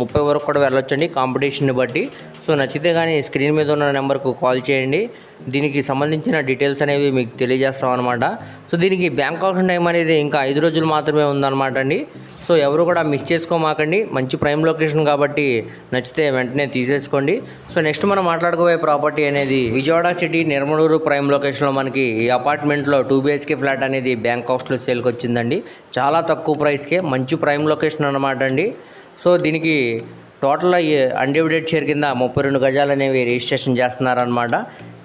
ముప్పై వరకు కూడా వెళ్ళొచ్చండి. కాంపిటీషన్ని బట్టి సో నచ్చితే కానీ స్క్రీన్ మీద ఉన్న నెంబర్కు కాల్ చేయండి. దీనికి సంబంధించిన డీటెయిల్స్ అనేవి మీకు తెలియజేస్తాం అనమాట సో దీనికి బ్యాంక్ ఆప్షన్ టైం అనేది ఇంకా ఐదు రోజులు మాత్రమే ఉందన్నమాట అండి. సో ఎవరు కూడా మిస్ చేసుకోమాకండి. మంచి ప్రైమ్ లొకేషన్ కాబట్టి నచ్చితే వెంటనే తీసేసుకోండి. సో నెక్స్ట్ మనం మాట్లాడుకోబోయే ప్రాపర్టీ అనేది విజయవాడ సిటీ నిర్మలూరు ప్రైమ్ లొకేషన్లో మనకి ఈ అపార్ట్మెంట్లో టూ బిహెచ్కే ఫ్లాట్ అనేది బ్యాంక్ ఆఫ్స్లో సేల్కి వచ్చిందండి. చాలా తక్కువ ప్రైస్కే మంచి ప్రైమ్ లొకేషన్ అనమాట అండి. సో దీనికి టోటల్ అన్డివిడెడ్ షేర్ కింద ముప్పై రెండు గజాలు అనేవి రిజిస్ట్రేషన్ చేస్తున్నారనమాట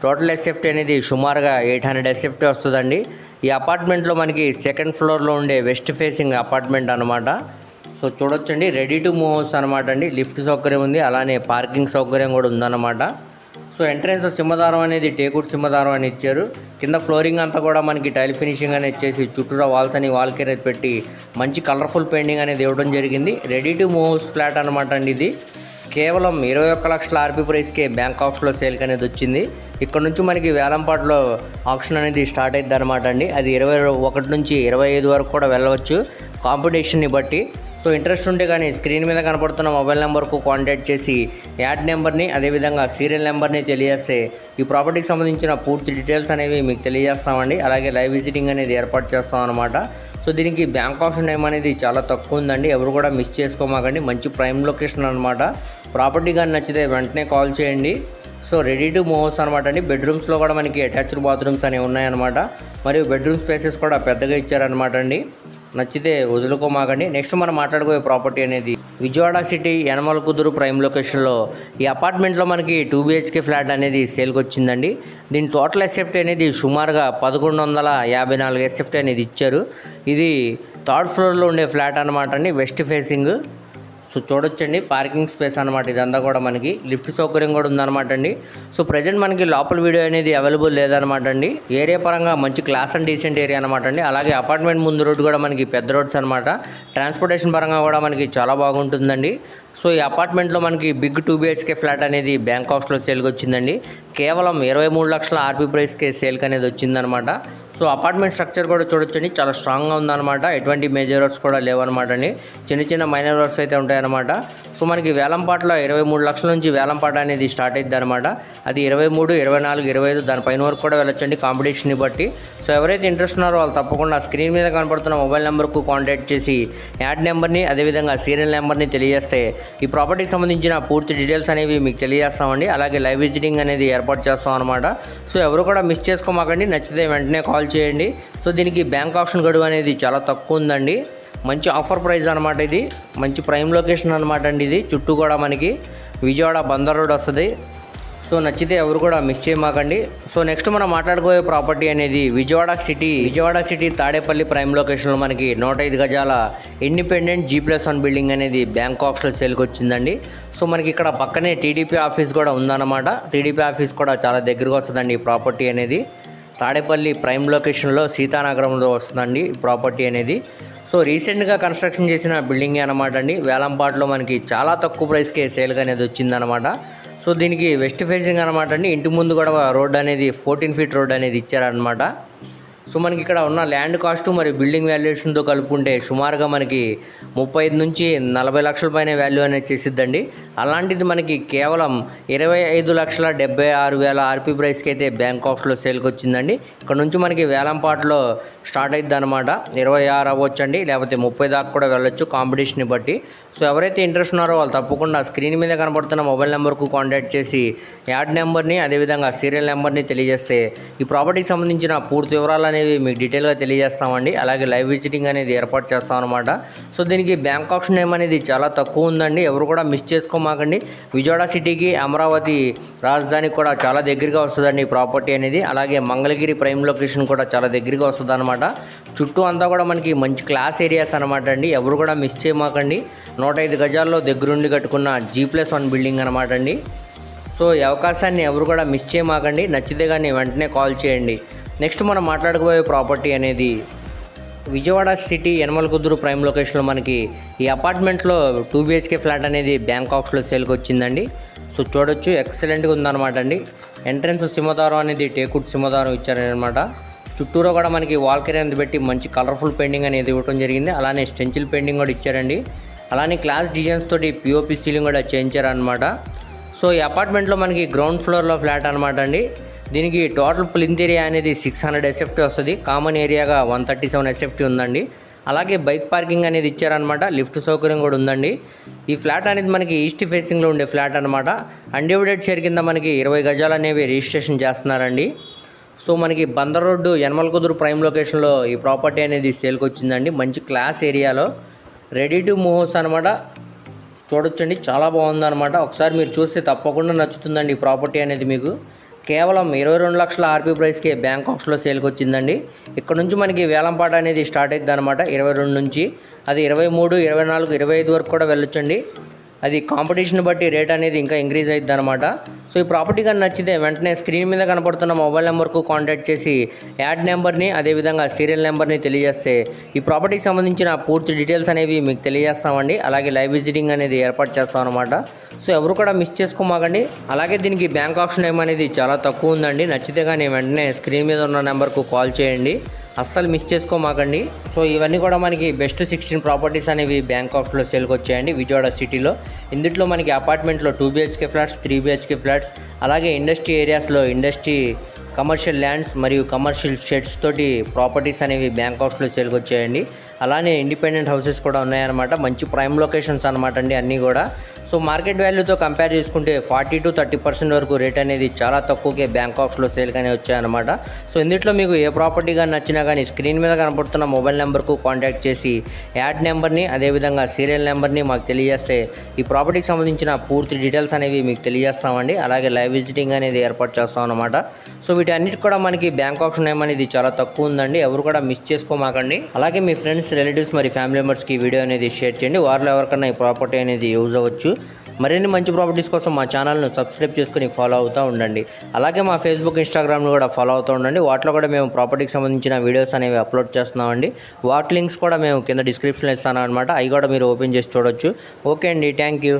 టోటల్ ఎస్ఎఫ్టీ అనేది సుమారుగా ఎయిట్ హండ్రెడ్ ఎస్ఎఫ్టీ వస్తుందండి. ఈ అపార్ట్మెంట్లో మనకి సెకండ్ ఫ్లోర్లో ఉండే వెస్ట్ ఫేసింగ్ అపార్ట్మెంట్ అనమాట సో చూడొచ్చండి రెడీ టు మూవ్ హౌస్ అనమాట అండి. లిఫ్ట్ సౌకర్యం ఉంది అలానే పార్కింగ్ సౌకర్యం కూడా ఉందన్నమాట. సో ఎంట్రెన్స్ సింహదారం అనేది టేకుడ్ సింహదారం అని ఇచ్చారు. కింద ఫ్లోరింగ్ అంతా కూడా మనకి టైల్ ఫినిషింగ్ అనేది చేసి చుట్టూరా వాల్స్ అని వాల్ కేర్ పెట్టి మంచి కలర్ఫుల్ పెయింటింగ్ అనేది ఇవ్వడం జరిగింది. రెడీ టు మూవ్ ఫ్లాట్ అనమాట అండి ఇది. కేవలం ఇరవై ఒక్క లక్షల ఆర్పీ ప్రైస్కే బ్యాంక్ ఆప్షన్లో సేల్కి అనేది వచ్చింది. ఇక్కడ నుంచి మనకి వేలంపాట్లో ఆప్షన్ అనేది స్టార్ట్ అవుతుంది అనమాట అండి. అది ఇరవై ఒకటి నుంచి ఇరవై ఐదు వరకు కూడా వెళ్ళవచ్చు. కాంపిటీషన్ని బట్టి సో ఇంట్రెస్ట్ ఉంటే కానీ స్క్రీన్ మీద కనపడుతున్న మొబైల్ నెంబర్కు కాంటాక్ట్ చేసి యాడ్ నెంబర్ని అదేవిధంగా సీరియల్ నెంబర్ని తెలియజేస్తే ఈ ప్రాపర్టీకి సంబంధించిన పూర్తి డీటెయిల్స్ అనేవి మీకు తెలియజేస్తామండి. అలాగే లైవ్ విజిటింగ్ అనేది ఏర్పాటు చేస్తాం అనమాట సో దీనికి బ్యాంక్ ఆప్షన్ టైం అనేది చాలా తక్కువ ఉందండి. ఎవరు కూడా మిస్ చేసుకోమాకండి. మంచి ప్రైమ్ లొకేషన్ అనమాట ప్రాపర్టీ కానీ నచ్చితే వెంటనే కాల్ చేయండి. సో రెడీ టు మూవ్స్ అనమాట అండి. బెడ్రూమ్స్లో కూడా మనకి అటాచ్డ్ బాత్రూమ్స్ అనేవి ఉన్నాయన్నమాట. మరియు బెడ్రూమ్ స్పేసెస్ కూడా పెద్దగా ఇచ్చారనమాట అండి. నచ్చితే వదులుకోమాకండి. నెక్స్ట్ మనం మాట్లాడుకోయే ప్రాపర్టీ అనేది విజయవాడ సిటీ యనమల కుదురు ప్రైమ్ లొకేషన్లో ఈ అపార్ట్మెంట్లో మనకి టూ బిహెచ్కే ఫ్లాట్ అనేది సేల్కి వచ్చిందండి. దీని టోటల్ ఎస్ఎఫ్టీ అనేది సుమారుగా పదకొండు వందల యాభై నాలుగు ఎస్ఎఫ్టీ అనేది ఇచ్చారు. ఇది థర్డ్ ఫ్లోర్లో ఉండే ఫ్లాట్ అనమాట అండి వెస్ట్ ఫేసింగ్. సో చూడొచ్చండి పార్కింగ్ స్పేస్ అనమాట ఇదంతా కూడా మనకి. లిఫ్ట్ సౌకర్యం కూడా ఉందన్నమాట అండి. సో ప్రజెంట్ మనకి లోపల వీడియో అనేది అవైలబుల్ లేదనమాట అండి. ఏరియా పరంగా మంచి క్లాస్ అండ్ డీసెంట్ ఏరియా అనమాట అండి. అలాగే అపార్ట్మెంట్ ముందు రోడ్డు కూడా మనకి పెద్ద రోడ్స్ అనమాట ట్రాన్స్పోర్టేషన్ పరంగా కూడా మనకి చాలా బాగుంటుందండి. సో ఈ అపార్ట్మెంట్లో మనకి బిగ్ టూ బిహెచ్కే ఫ్లాట్ అనేది బ్యాంకాక్స్లో సేల్కి వచ్చిందండి. కేవలం ఇరవై మూడు లక్షల ఆర్పీ ప్రైస్కే సేల్కి అనేది వచ్చిందనమాట సో అపార్ట్మెంట్ స్ట్రక్చర్ కూడా చూడొచ్చండి. చాలా స్ట్రాంగ్గా ఉందన్నమాట. ఎటువంటి మేజర్ వర్క్స్ కూడా లేవన్నమాట అండి. చిన్న చిన్న మైనర్ వర్క్స్ అయితే ఉంటాయన్నమాట. సో మనకి వేలంపాట్లో ఇరవై మూడు లక్షల నుంచి వేలంపాట అనేది స్టార్ట్ అయింది అనమాట అది ఇరవై మూడు ఇరవై నాలుగు ఇరవై ఐదు దానిపైన వరకు కూడా వెళ్ళొచ్చండి కాంపిటీషన్ని బట్టి. సో ఎవరైతే ఇంట్రెస్ట్ ఉన్నారో వాళ్ళు తప్పకుండా స్క్రీన్ మీద కనపడుతున్న మొబైల్ నెంబర్కు కాంటాక్ట్ చేసి యాడ్ నెంబర్ని అదేవిధంగా సీరియల్ నెంబర్ని తెలియజేస్తే ఈ ప్రాపర్టీకి సంబంధించిన పూర్తి డీటెయిల్స్ అనేవి మీకు తెలియజేస్తామండి. అలాగే లైవ్ విజిటింగ్ అనేది ఏర్పాటు చేస్తాం అనమాట సో ఎవరు కూడా మిస్ చేసుకోమాకండి. నచ్చితే వెంటనే కాల్ చేయండి. సో దీనికి బ్యాంక్ ఆప్షన్ గడువు అనేది చాలా తక్కువ ఉందండి. మంచి ఆఫర్ ప్రైస్ అనమాట ఇది. మంచి ప్రైమ్ లొకేషన్ అనమాట అండి ఇది. చుట్టూ కూడా మనకి విజయవాడ బందర్ రోడ్ వస్తుంది. సో నచ్చితే ఎవరు కూడా మిస్ చేయమాకండి. సో నెక్స్ట్ మనం మాట్లాడుకోయే ప్రాపర్టీ అనేది Vijayawada city Vijayawada city Tadepalli prime లొకేషన్లో మనకి నూట ఐదు గజాల independent G plus one building అనేది బ్యాంక్ ఆప్షన్ సేల్కి వచ్చిందండి. సో మనకి ఇక్కడ పక్కనే టీడీపీ ఆఫీస్ కూడా ఉందన్నమాట. టీడీపీ ఆఫీస్ కూడా చాలా దగ్గరకు వస్తుందండి ఈ ప్రాపర్టీ అనేది. తాడేపల్లి ప్రైమ్ లొకేషన్లో సీతానగరంలో వస్తుందండి ప్రాపర్టీ అనేది. సో రీసెంట్గా కన్స్ట్రక్షన్ చేసిన బిల్డింగ్ అనమాట అండి. వేలంపాట్లో మనకి చాలా తక్కువ ప్రైస్కే సేల్గా అనేది వచ్చిందనమాట సో దీనికి వెస్ట్ ఫేసింగ్ అనమాట అండి. ఇంటి ముందు కూడా రోడ్ అనేది ఫోర్టీన్ ఫీట్ రోడ్ అనేది ఇచ్చారనమాట సో మనకి ఇక్కడ ఉన్న ల్యాండ్ కాస్ట్ మరియు బిల్డింగ్ వాల్యుయేషన్తో కలుపుకుంటే సుమారుగా మనకి ముప్పై ఐదు నుంచి నలభై లక్షల పైన వాల్యూ అనేది చేసిద్దండి. అలాంటిది మనకి కేవలం ఇరవై ఐదు లక్షల డెబ్బై ఆరు వేల ఆర్పీ ప్రైస్కి అయితే బ్యాంకాక్స్లో సేల్కి వచ్చిందండి ఇక్కడ నుంచి మనకి వేలంపాట్లో స్టార్ట్ అవుతుంది అనమాట ఇరవై ఆరు అవ్వచ్చండి లేకపోతే ముప్పై దాకా కూడా వెళ్ళొచ్చు కాంపిటీషన్ని బట్టి. సో ఎవరైతే ఇంట్రెస్ట్ ఉన్నారో వాళ్ళు తప్పకుండా స్క్రీన్ మీద కనబడుతున్న మొబైల్ నెంబర్కు కాంటాక్ట్ చేసి యాడ్ నెంబర్ని అదేవిధంగా సీరియల్ నెంబర్ని తెలియజేస్తే ఈ ప్రాపర్టీకి సంబంధించిన పూర్తి వివరాలు అనేవి మీకు డీటెయిల్గా తెలియజేస్తామండి. అలాగే లైవ్ విజిటింగ్ అనేది ఏర్పాటు చేస్తాం అనమాట సో దీనికి బ్యాంక్ ఆప్షన్ నేమ్ అనేది చాలా తక్కువ ఉందండి. ఎవరు కూడా మిస్ చేసుకోమాకండి. విజయవాడ సిటీకి అమరావతి రాజధానికి కూడా చాలా దగ్గరగా వస్తుందండి ఈ ప్రాపర్టీ అనేది. అలాగే మంగళగిరి ప్రైమ్ లొకేషన్ కూడా చాలా దగ్గరగా వస్తుంది అనమాట చుట్టూ అంతా కూడా మనకి మంచి క్లాస్ ఏరియాస్ అనమాట అండి. ఎవరు కూడా మిస్ చేయమాకండి. నూట ఐదు గజాల్లో దగ్గరుండి కట్టుకున్న జీ ప్లస్ వన్ బిల్డింగ్ అనమాట అండి. సో ఈ అవకాశాన్ని ఎవరు కూడా మిస్ చేయమాకండి. నచ్చితే కానీ వెంటనే కాల్ చేయండి. నెక్స్ట్ మనం మాట్లాడుకోబోయే ప్రాపర్టీ అనేది విజయవాడ సిటీ యనమల కుదురు ప్రైమ్ లొకేషన్లో మనకి ఈ అపార్ట్మెంట్లో టూ బిహెచ్కే ఫ్లాట్ అనేది బ్యాంకాక్స్లో సేల్కి వచ్చిందండి సో చూడొచ్చు. ఎక్సలెంట్గా ఉందన్నమాట అండి. ఎంట్రన్స్ సింహదారం అనేది టేకుడ్ సింహదారం ఇచ్చారనమాట చుట్టూరా కూడా మనకి వాల్కరీ అనేది పెట్టి మంచి కలర్ఫుల్ పెయింటింగ్ అనేది ఇవ్వడం జరిగింది. అలానే స్టెంచిల్ పెయింటింగ్ కూడా ఇచ్చారండి. అలానే క్లాస్ డిజైన్స్ తోటి పిఓపి సీలింగ్ కూడా చేయించారనమాట సో ఈ అపార్ట్మెంట్లో మనకి గ్రౌండ్ ఫ్లోర్లో ఫ్లాట్ అనమాట అండి. దీనికి టోటల్ ప్లింత్ ఏరియా అనేది సిక్స్ హండ్రెడ్ ఎస్ఎఫ్టీ వస్తుంది. కామన్ ఏరియాగా వన్ థర్టీ సెవెన్ ఎస్ఎఫ్టీ ఉందండి. అలాగే బైక్ పార్కింగ్ అనేది ఇచ్చారనమాట లిఫ్ట్ సౌకర్యం కూడా ఉందండి. ఈ ఫ్లాట్ అనేది మనకి ఈస్ట్ ఫేసింగ్లో ఉండే ఫ్లాట్ అనమాట అన్డివైడెడ్ షేర్ కింద మనకి ఇరవై గజాలు అనేవి రిజిస్ట్రేషన్ చేస్తున్నారండి. సో మనకి Bandar road Yanamalakuduru prime లొకేషన్లో ఈ ప్రాపర్టీ అనేది సేల్కి వచ్చిందండి మంచి క్లాస్ ఏరియాలో. రెడీ టు మూవ్స్ అనమాట చూడొచ్చండి. చాలా బాగుందన్నమాట. ఒకసారి మీరు చూస్తే తప్పకుండా నచ్చుతుందండి ఈ ప్రాపర్టీ అనేది మీకు. కేవలం ఇరవై రెండు లక్షల ఆర్పీ ప్రైస్కే బ్యాంకాక్స్లో సేల్కి వచ్చిందండి ఇక్కడ నుంచి మనకి వేలంపాట అనేది స్టార్ట్ అవుతుంది అనమాట ఇరవై రెండు నుంచి. అది ఇరవై మూడు ఇరవై నాలుగు ఇరవై ఐదు వరకు కూడా వెళ్ళొచ్చండి. అది కాంపిటీషన్ బట్టి రేట్ అనేది ఇంకా ఇంక్రీజ్ అవుతుంది అనమాట సో ఈ ప్రాపర్టీ కానీ నచ్చితే వెంటనే స్క్రీన్ మీద కనపడుతున్న మొబైల్ నెంబర్కు కాంటాక్ట్ చేసి యాడ్ నెంబర్ని అదేవిధంగా సీరియల్ నెంబర్ని తెలియజేస్తే ఈ ప్రాపర్టీకి సంబంధించిన పూర్తి డీటెయిల్స్ అనేవి మీకు తెలియజేస్తామండి. అలాగే లైవ్ విజిటింగ్ అనేది ఏర్పాటు చేస్తాం అనమాట సో ఎవరు కూడా మిస్ చేసుకోమాకండి. అలాగే దీనికి బ్యాంక్ ఆప్షన్ ఏమనేది చాలా తక్కువ ఉందండి. నచ్చితే కానీ వెంటనే స్క్రీన్ మీద ఉన్న నెంబర్కు కాల్ చేయండి. అస్సలు మిస్ చేసుకోమాకండి. సో ఇవన్నీ కూడా మనకి బెస్ట్ సిక్స్టీన్ ప్రాపర్టీస్ అనేవి బ్యాంకాక్స్లో సేల్కి వచ్చాయండి విజయవాడ సిటీలో. ఇందులో మనకి అపార్ట్మెంట్లో two BHK flats three BHK flats అలాగే ఇండస్ట్రీ ఏరియాస్లో ఇండస్ట్రీ కమర్షియల్ ల్యాండ్స్ మరియు కమర్షియల్ షెడ్స్ తోటి ప్రాపర్టీస్ అనేవి బ్యాంకాక్స్లో సేల్కి వచ్చాయండి అలానే ఇండిపెండెంట్ హౌసెస్ కూడా ఉన్నాయన్నమాట. మంచి ప్రైమ్ లొకేషన్స్ అనమాట అండి అన్నీ కూడా. సో మార్కెట్ వాల్యూతో కంపేర్ చేసుకుంటే ఫార్టీ టు థర్టీ పర్సెంట్ వరకు రేట్ అనేది చాలా తక్కువకే బ్యాంకాక్స్లో సేల్ కానీ వచ్చాయన్నమాట. సో ఇందులో మీకు ఏ ప్రాపర్టీ కానీ నచ్చినా కానీ స్క్రీన్ మీద కనపడుతున్న మొబైల్ నెంబర్కు కాంటాక్ట్ చేసి యాడ్ నెంబర్ని అదేవిధంగా సీరియల్ నెంబర్ని మాకు తెలియజేస్తే ఈ ప్రాపర్టీకి సంబంధించిన పూర్తి డీటెయిల్స్ అనేవి మీకు తెలియజేస్తామండి. అలాగే లైవ్ విజిటింగ్ అనేది ఏర్పాటు చేస్తాం అనమాట సో వీటన్నిటి కూడా మనకి బ్యాంక్ ఆప్షన్ అనేది చాలా తక్కువ ఉందండి. ఎవరు కూడా మిస్ చేసుకోమాకండి. అలాగే మీ ఫ్రెండ్స్ రిలేటివ్స్ మరి ఫ్యామిలీ మెంబర్స్కి వీడియో అనేది షేర్ చేయండి. వారిలో ఎవరికైనా ఈ ప్రాపర్టీ అనేది యూజ్ అవ్వచ్చు. మరిన్ని మంచి ప్రాపర్టీస్ కోసం మా ఛానల్ను సబ్స్క్రైబ్ చేసుకుని ఫాలో అవుతూ ఉండండి. అలాగే మా ఫేస్బుక్ ఇన్స్టాగ్రామ్ను కూడా ఫాలో అవుతూ ఉండండి. వాటిలో కూడా మేము ప్రాపర్టీకి సంబంధించిన వీడియోస్ అనేవి అప్లోడ్ చేస్తున్నామండి. వాటి లింక్స్ కూడా మేము కింద డిస్క్రిప్షన్లో ఇస్తాను అనమాట అవి కూడా మీరు ఓపెన్ చేసి చూడొచ్చు. ఓకే అండి థ్యాంక్ యూ